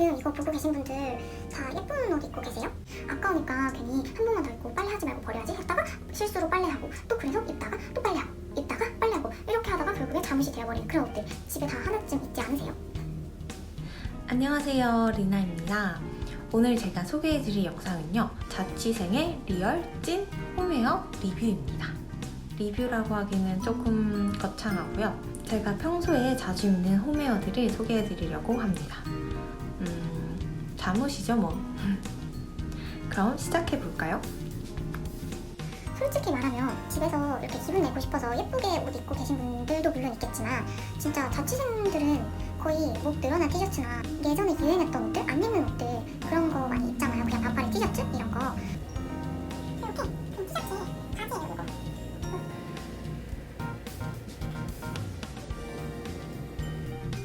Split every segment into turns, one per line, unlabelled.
지금 이거 보고 계신 분들 다 예쁜 옷 입고 계세요? 아까우니까 괜히 한 번만 더 입고 빨래하지 말고 버려야지 했다가 실수로 빨래하고 또 그래서 입다가 또 빨래하고 입다가 빨래하고 이렇게 하다가 결국에 잠옷이 되어버리는 그런 옷들 집에 다 하나쯤 있지 않으세요?
안녕하세요 리나입니다. 오늘 제가 소개해드릴 영상은요 자취생의 리얼 찐 홈웨어 리뷰입니다. 리뷰라고 하기는 조금 거창하고요. 제가 평소에 자주 입는 홈웨어들을 소개해드리려고 합니다. 음 잠옷이죠 뭐 그럼 시작해볼까요?
솔직히 말하면 집에서 이렇게 기분 내고 싶어서 예쁘게 옷 입고 계신 분들도 물론 있겠지만 진짜 자취생들은 거의 목 늘어난 티셔츠나 예전에 유행했던 옷들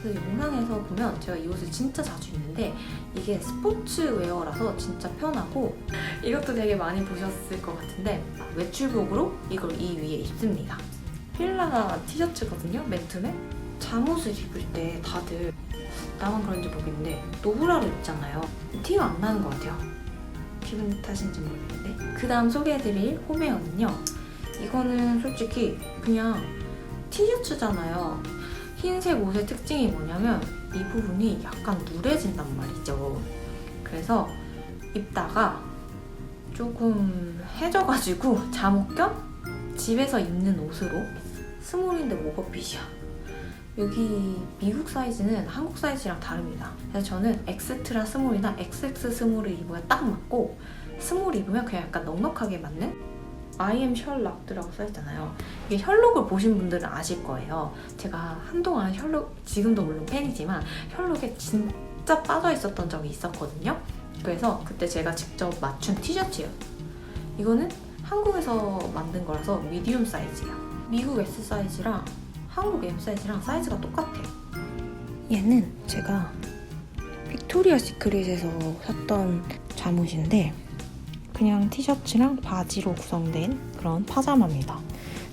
그
영상에서 보면 제가 이 옷을 진짜 자주 입는데 이게 스포츠웨어라서 진짜 편하고 이것도 되게 많이 보셨을 것 같은데 외출복으로 이걸 이 위에 입습니다. 필라 티셔츠거든요, 맨투맨. 잠옷을 입을 때 다들 나만 그런지 모르겠는데 노브라를 입잖아요. 티가 안 나는 것 같아요. 기분 탓인지 모르겠는데. 그 다음 소개해드릴 홈웨어는요. 이거는 솔직히 그냥 티셔츠잖아요. 흰색 옷의 특징이 뭐냐면 이 부분이 약간 누래진단 말이죠. 그래서 입다가 조금 해져가지고 잠옷 겸 집에서 입는 옷으로 스몰인데 오버핏이야. 여기 미국 사이즈는 한국 사이즈랑 다릅니다. 그래서 저는 엑스트라 스몰이나 XX 스몰을 입어야 딱 맞고 스몰 입으면 그냥 약간 넉넉하게 맞는 I am 셜록드라고 써있잖아요. 이게 셜록을 보신 분들은 아실 거예요. 제가 한동안 셜록, 지금도 물론 팬이지만 셜록에 진짜 빠져 있었던 적이 있었거든요. 그래서 그때 제가 직접 맞춘 티셔츠예요. 이거는 한국에서 만든 거라서 미디움 사이즈예요. 미국 S 사이즈랑 한국 M 사이즈랑 사이즈가 똑같아요. 얘는 제가 빅토리아 시크릿에서 샀던 잠옷인데 그냥 티셔츠랑 바지로 구성된 그런 파자마입니다.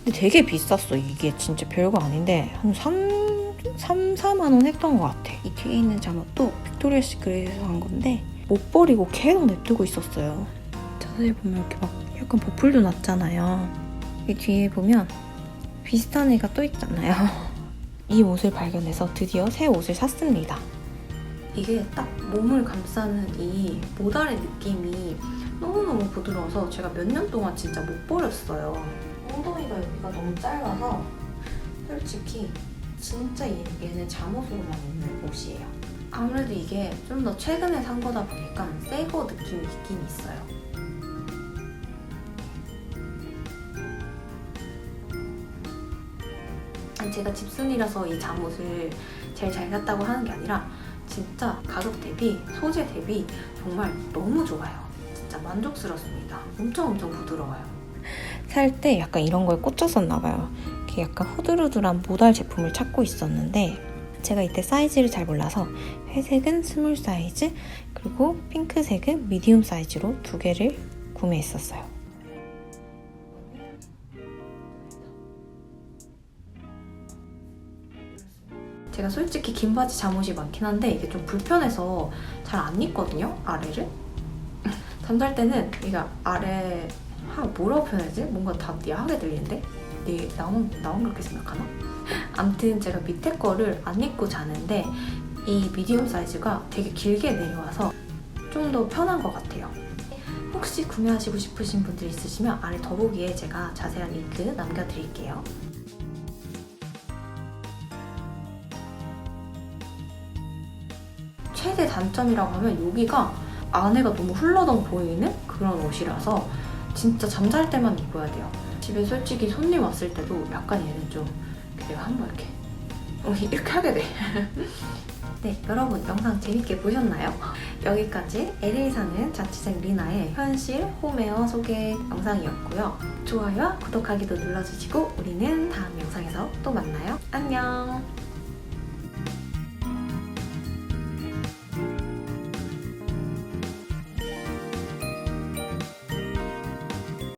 근데 되게 비쌌어. 이게 진짜 별거 아닌데 한 3, 3 4만 원 했던 것 같아. 이 뒤에 있는 잠옷도 빅토리아 시크릿에서 한 건데 못 버리고 계속 냅두고 있었어요. 자세히 보면 이렇게 막 약간 보풀도 났잖아요. 이 뒤에 보면 비슷한 애가 또 있잖아요. 이 옷을 발견해서 드디어 새 옷을 샀습니다. 이게 딱 몸을 감싸는 이 모달의 느낌이 너무너무 부드러워서 제가 몇 년 동안 진짜 못 버렸어요. 엉덩이가 여기가 너무 짧아서 솔직히 진짜 얘- 얘는 잠옷으로만 입는 옷이에요. 아무래도 이게 좀 더 최근에 산 거다 보니까 새거 느낌이 있긴 있어요. 제가 집순이라서 이 잠옷을 제일 잘 샀다고 하는 게 아니라 진짜 가격 대비 소재 대비 정말 너무 좋아요. 진짜 만족스럽습니다. 엄청 엄청 부드러워요. 살 때 약간 이런 거에 꽂혔었나 봐요. 이렇게 약간 후들후들한 모달 제품을 찾고 있었는데 제가 이때 사이즈를 잘 몰라서 회색은 스몰 사이즈 그리고 핑크색은 미디움 사이즈로 두 개를 구매했었어요. 제가 솔직히 긴 바지 잠옷이 많긴 한데 이게 좀 불편해서 잘 안 입거든요 아래를 잠잘 때는 이게 아래 하 뭐라고 표현해야지? 뭔가 다 야하게 들리는데? 네 나만 나만 그렇게 생각하나? 암튼 제가 밑에 거를 안 입고 자는데 이 미디움 사이즈가 되게 길게 내려와서 좀 더 편한 것 같아요. 혹시 구매하시고 싶으신 분들 있으시면 아래 더보기에 제가 자세한 링크 남겨드릴게요. 최대 단점이라고 하면 여기가 안에가 너무 훌러덩 보이는 그런 옷이라서 진짜 잠잘 때만 입어야 돼요. 집에 솔직히 손님 왔을 때도 약간 얘는 좀 내가 한번 이렇게 어, 이렇게 하게 돼. 네, 여러분 영상 재밌게 보셨나요? 여기까지 LA 사는 자취생 리나의 현실 홈웨어 소개 영상이었고요. 좋아요와 구독하기도 눌러주시고 우리는 다음 영상에서 또 만나요. 안녕!